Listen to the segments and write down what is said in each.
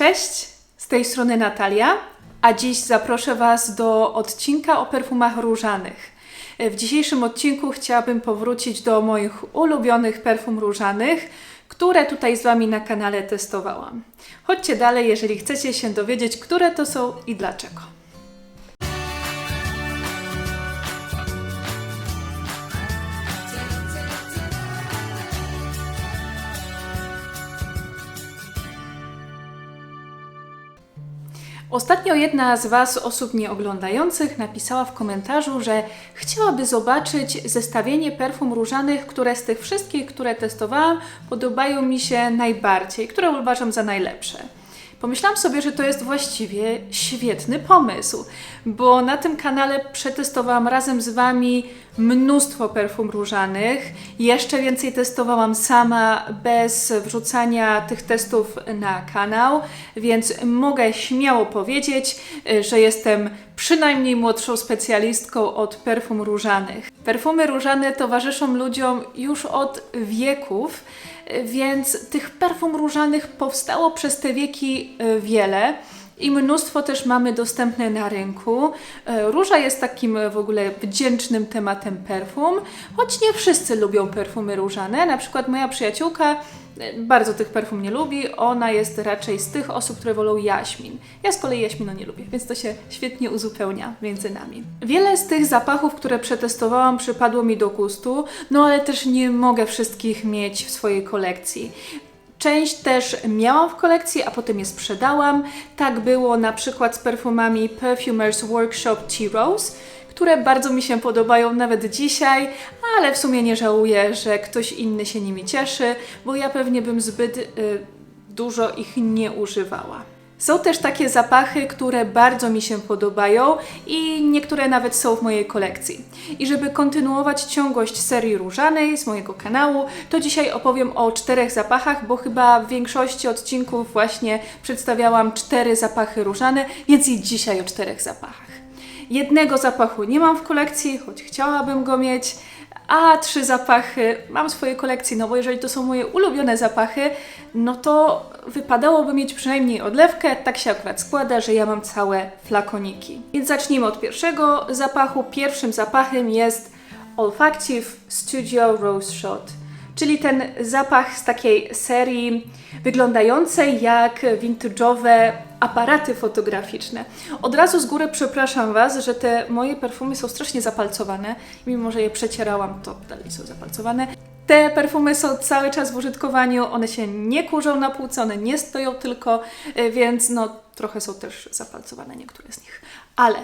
Cześć, z tej strony Natalia, a dziś zaproszę Was do odcinka o perfumach różanych. W dzisiejszym odcinku chciałabym powrócić do moich ulubionych perfum różanych, które tutaj z Wami na kanale testowałam. Chodźcie dalej, jeżeli chcecie się dowiedzieć, które to są i dlaczego. Ostatnio jedna z Was, osób mnie oglądających, napisała w komentarzu, że chciałaby zobaczyć zestawienie perfum różanych, które z tych wszystkich, które testowałam, podobają mi się najbardziej, które uważam za najlepsze. Pomyślałam sobie, że to jest właściwie świetny pomysł, bo na tym kanale przetestowałam razem z Wami mnóstwo perfum różanych. Jeszcze więcej testowałam sama bez wrzucania tych testów na kanał, więc mogę śmiało powiedzieć, że jestem przynajmniej młodszą specjalistką od perfum różanych. Perfumy różane towarzyszą ludziom już od wieków więc tych perfum różanych powstało przez te wieki e, wiele. I mnóstwo też mamy dostępne na rynku. E, róża jest takim w ogóle wdzięcznym tematem perfum, choć nie wszyscy lubią perfumy różane. Na przykład moja przyjaciółka bardzo tych perfum nie lubi. Ona jest raczej z tych osób, które wolą jaśmin. Ja z kolei jaśminu nie lubię, więc to się świetnie uzupełnia między nami. Wiele z tych zapachów, które przetestowałam, przypadło mi do gustu, no ale też nie mogę wszystkich mieć w swojej kolekcji. Część też miałam w kolekcji, a potem je sprzedałam. Tak było na przykład z perfumami Perfumers Workshop Tea Rose które bardzo mi się podobają nawet dzisiaj, ale w sumie nie żałuję, że ktoś inny się nimi cieszy, bo ja pewnie bym zbyt y, dużo ich nie używała. Są też takie zapachy, które bardzo mi się podobają i niektóre nawet są w mojej kolekcji. I żeby kontynuować ciągłość serii różanej z mojego kanału, to dzisiaj opowiem o czterech zapachach, bo chyba w większości odcinków właśnie przedstawiałam cztery zapachy różane, więc i dzisiaj o czterech zapachach. Jednego zapachu nie mam w kolekcji, choć chciałabym go mieć, a trzy zapachy mam w swojej kolekcji, no bo jeżeli to są moje ulubione zapachy, no to wypadałoby mieć przynajmniej odlewkę. Tak się akurat składa, że ja mam całe flakoniki. Więc zacznijmy od pierwszego zapachu. Pierwszym zapachem jest Olfactive Studio Rose Shot czyli ten zapach z takiej serii wyglądającej jak vintage'owe aparaty fotograficzne. Od razu z góry przepraszam Was, że te moje perfumy są strasznie zapalcowane. Mimo, że je przecierałam, to dalej są zapalcowane. Te perfumy są cały czas w użytkowaniu, one się nie kurzą na półce, one nie stoją tylko, e, więc no trochę są też zapalcowane niektóre z nich. Ale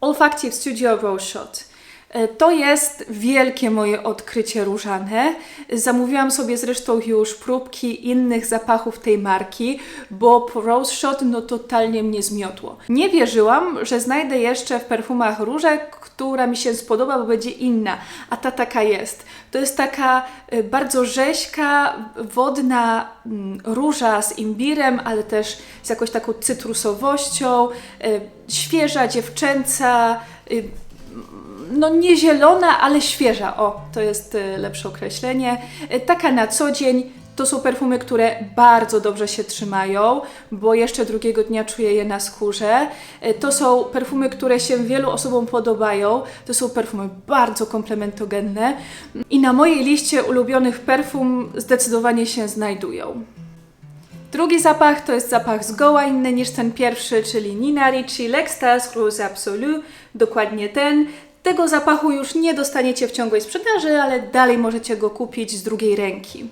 Olfactive Studio Rose Shot to jest wielkie moje odkrycie różane. Zamówiłam sobie zresztą już próbki innych zapachów tej marki, bo Rose Shot no totalnie mnie zmiotło. Nie wierzyłam, że znajdę jeszcze w perfumach różę, która mi się spodoba, bo będzie inna, a ta taka jest. To jest taka e, bardzo rzeźka, wodna mm, róża z imbirem, ale też z jakąś taką cytrusowością, e, świeża, dziewczęca, no nie zielona, ale świeża. O, to jest y, lepsze określenie. Y, taka na co dzień. To są perfumy, które bardzo dobrze się trzymają, bo jeszcze drugiego dnia czuję je na skórze. Y, to są perfumy, które się wielu osobom podobają. To są perfumy bardzo komplementogenne i na mojej liście ulubionych perfum zdecydowanie się znajdują. Drugi zapach to jest zapach zgoła inny niż ten pierwszy, czyli Nina Ricci L'Extase Rose Absolu, dokładnie ten. Tego zapachu już nie dostaniecie w ciągłej sprzedaży, ale dalej możecie go kupić z drugiej ręki.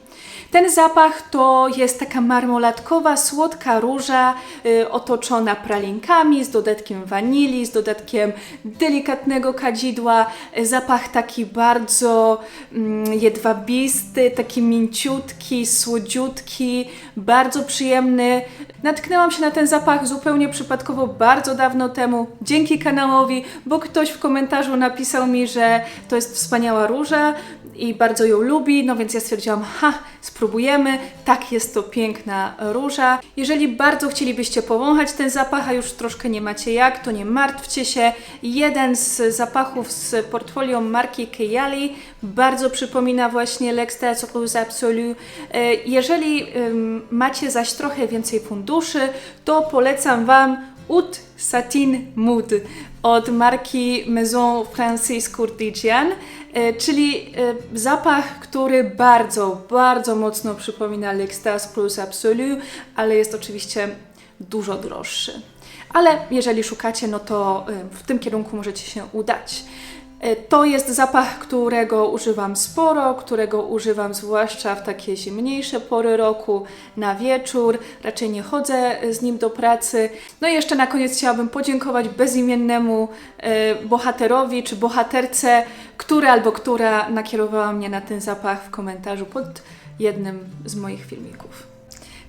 Ten zapach to jest taka marmolatkowa, słodka róża y, otoczona pralinkami z dodatkiem wanilii, z dodatkiem delikatnego kadzidła. Zapach taki bardzo mm, jedwabisty, taki mięciutki, słodziutki, bardzo przyjemny. Natknęłam się na ten zapach zupełnie przypadkowo bardzo dawno temu, dzięki kanałowi, bo ktoś w komentarzu napisał mi, że to jest wspaniała róża i bardzo ją lubi, no więc ja stwierdziłam, ha, spróbujemy, tak jest to piękna róża. Jeżeli bardzo chcielibyście powąchać ten zapach, a już troszkę nie macie jak, to nie martwcie się. Jeden z zapachów z portfolio marki Kejali bardzo przypomina właśnie L'Extase Rose Absolu. E, Jeżeli macie zaś trochę więcej funduszy, to polecam Wam Oud Satin Mood od marki Maison Francis Kurdigian, e, czyli e, zapach, który bardzo, bardzo mocno przypomina L'Extase Plus Absolu, ale jest oczywiście dużo droższy. Ale jeżeli szukacie, no to e, w tym kierunku możecie się udać. E, To jest zapach, którego używam sporo, którego używam zwłaszcza w takie zimniejsze pory roku, na wieczór. Raczej nie chodzę z nim do pracy. No i jeszcze na koniec chciałabym podziękować bezimiennemu e, bohaterowi czy bohaterce, który albo która nakierowała mnie na ten zapach w komentarzu pod jednym z moich filmików.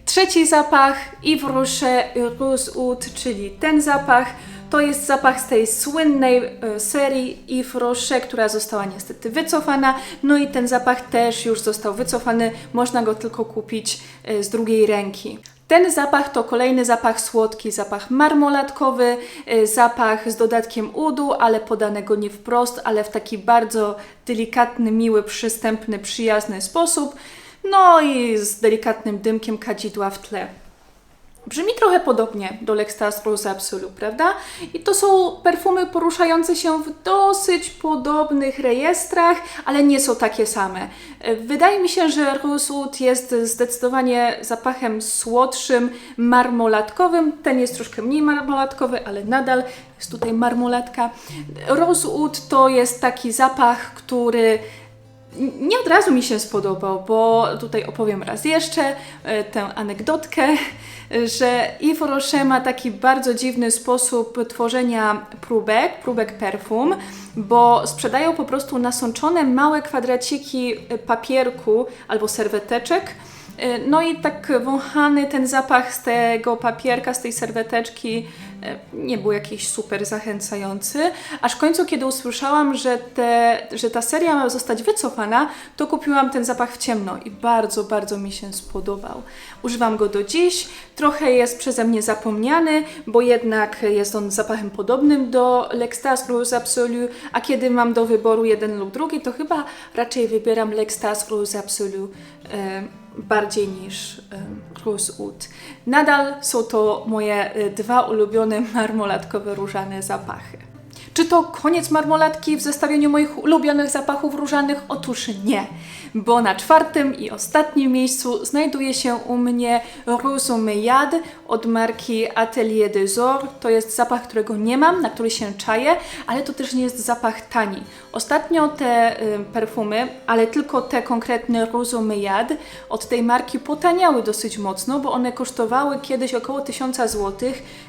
Trzeci zapach Yves Rocher Rose Oud, czyli ten zapach. To jest zapach z tej słynnej e, serii Yves Rocher, która została niestety wycofana. No i ten zapach też już został wycofany. Można go tylko kupić e, z drugiej ręki. Ten zapach to kolejny zapach słodki, zapach marmolatkowy, e, zapach z dodatkiem udu, ale podanego nie wprost, ale w taki bardzo delikatny, miły, przystępny, przyjazny sposób. No i z delikatnym dymkiem kadzidła w tle. Brzmi trochę podobnie do L'Extase Rose Absolu, prawda? I to są perfumy poruszające się w dosyć podobnych rejestrach, ale nie są takie same. Wydaje mi się, że Rose Oud jest zdecydowanie zapachem słodszym, marmolatkowym. Ten jest troszkę mniej marmolatkowy, ale nadal jest tutaj marmolatka. Rose Oud to jest taki zapach, który nie od razu mi się spodobał, bo tutaj opowiem raz jeszcze e, tę anegdotkę, że Yves Rocher ma taki bardzo dziwny sposób tworzenia próbek, próbek perfum, bo sprzedają po prostu nasączone małe kwadraciki papierku albo serweteczek, E, No i tak wąchany ten zapach z tego papierka, z tej serweteczki nie był jakiś super zachęcający. Aż w końcu, kiedy usłyszałam, że, te, że ta seria ma zostać wycofana, to kupiłam ten zapach w ciemno i bardzo, bardzo mi się spodobał. Używam go do dziś. Trochę jest przeze mnie zapomniany, bo jednak jest on zapachem podobnym do L'Extase Rose Absolu, a kiedy mam do wyboru jeden lub drugi, to chyba raczej wybieram L'Extase Rose Absolu e, bardziej niż em, Rose Oud. Nadal są to moje e, dwa ulubione marmolatkowe różane zapachy. Czy to koniec marmolatki w zestawieniu moich ulubionych zapachów różanych? Otóż nie, bo na czwartym i ostatnim miejscu znajduje się u mnie Rose Meyade od marki Atelier des Ors. To jest zapach, którego nie mam, na który się czaję, ale to też nie jest zapach tani. Ostatnio te y, perfumy, ale tylko te konkretne Rose Meyade od tej marki potaniały dosyć mocno, bo one kosztowały kiedyś około 1000 zł.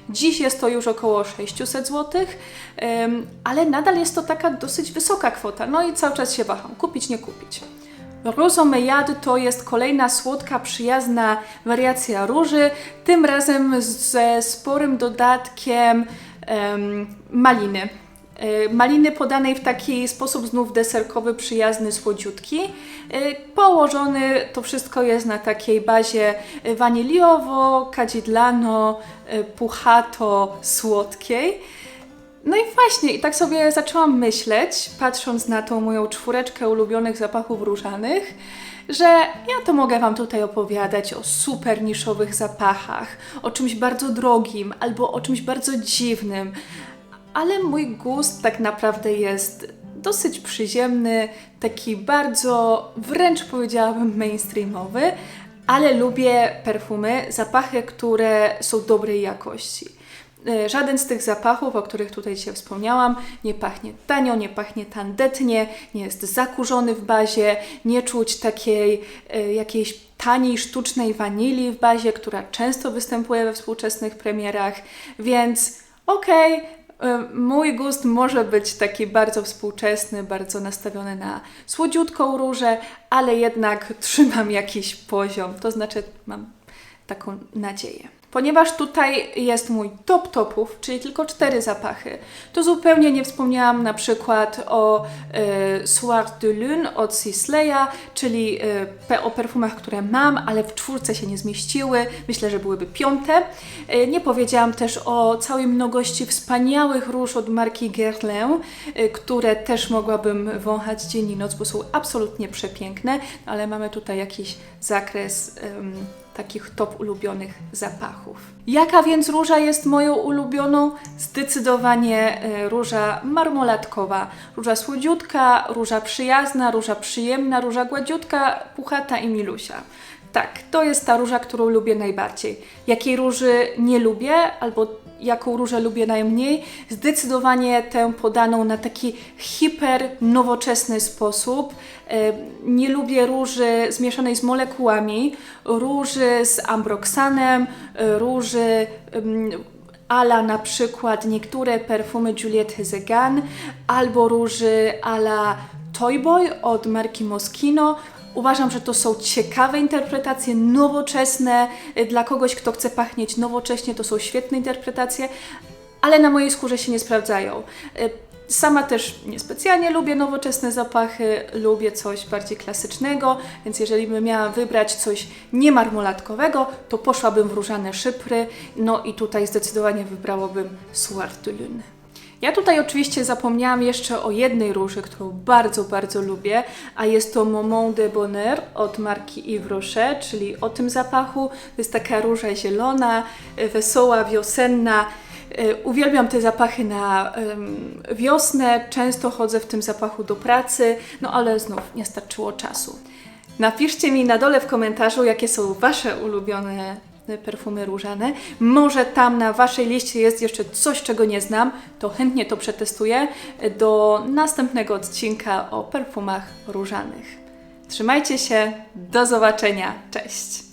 Dziś jest to już około 600 zł, ale nadal jest to taka dosyć wysoka kwota. No i cały czas się waham, kupić, nie kupić. Roso Meyade to jest kolejna słodka, przyjazna wariacja róży, tym razem ze sporym dodatkiem em, maliny. E, Maliny podanej w taki sposób znów deserkowy, przyjazny, słodziutki. E, Położony to wszystko jest na takiej bazie waniliowo, kadzidlano, e, puchato, słodkiej. No i właśnie, i tak sobie zaczęłam myśleć, patrząc na tą moją czwóreczkę ulubionych zapachów różanych, że ja to mogę Wam tutaj opowiadać o super niszowych zapachach, o czymś bardzo drogim albo o czymś bardzo dziwnym, ale mój gust tak naprawdę jest dosyć przyziemny, taki bardzo, wręcz powiedziałabym mainstreamowy, ale lubię perfumy, zapachy, które są dobrej jakości. E, Żaden z tych zapachów, o których tutaj Cię wspomniałam, nie pachnie tanio, nie pachnie tandetnie, nie jest zakurzony w bazie, nie czuć takiej e, jakiejś taniej, sztucznej wanilii w bazie, która często występuje we współczesnych premierach, więc okej, e, mój gust może być taki bardzo współczesny, bardzo nastawiony na słodziutką różę, ale jednak trzymam jakiś poziom, to znaczy mam taką nadzieję. Ponieważ tutaj jest mój top topów, czyli tylko cztery zapachy, to zupełnie nie wspomniałam na przykład o e, Soir de Lune od Sisleya, czyli e, o perfumach, które mam, ale w czwórce się nie zmieściły. Myślę, że byłyby piąte. E, nie powiedziałam też o całej mnogości wspaniałych róż od marki Guerlain, e, które też mogłabym wąchać dzień i noc, bo są absolutnie przepiękne, ale mamy tutaj jakiś zakres em, takich top ulubionych zapachów. Jaka więc róża jest moją ulubioną? Zdecydowanie e, róża marmolatkowa. Róża słodziutka, róża przyjazna, róża przyjemna, róża gładziutka, puchata i milusia. Tak, to jest ta róża, którą lubię najbardziej. Jakiej róży nie lubię, albo jaką różę lubię najmniej? Zdecydowanie tę podaną na taki hiper nowoczesny sposób. E, Nie lubię róży zmieszanej z molekułami, róży z ambroksanem, e, róży em, ala na przykład niektóre perfumy Juliette Hezegan albo róży ala Toyboy od marki Moschino. Uważam, że to są ciekawe interpretacje, nowoczesne. Dla kogoś, kto chce pachnieć nowocześnie, to są świetne interpretacje, ale na mojej skórze się nie sprawdzają. Sama też niespecjalnie lubię nowoczesne zapachy, lubię coś bardziej klasycznego, więc jeżeli bym miała wybrać coś niemarmolatkowego, to poszłabym w różane szypry, no i tutaj zdecydowanie wybrałabym Soir de Lune. Ja tutaj oczywiście zapomniałam jeszcze o jednej róży, którą bardzo, bardzo lubię, a jest to Moment de Bonheur od marki Yves Rocher, czyli o tym zapachu. To jest taka róża zielona, wesoła, wiosenna. E, Uwielbiam te zapachy na wiosnę, często chodzę w tym zapachu do pracy, no ale znów nie starczyło czasu. Napiszcie mi na dole w komentarzu, jakie są Wasze ulubione e, perfumy różane. Może tam na Waszej liście jest jeszcze coś, czego nie znam, to chętnie to przetestuję e, do następnego odcinka o perfumach różanych. Trzymajcie się, do zobaczenia, cześć!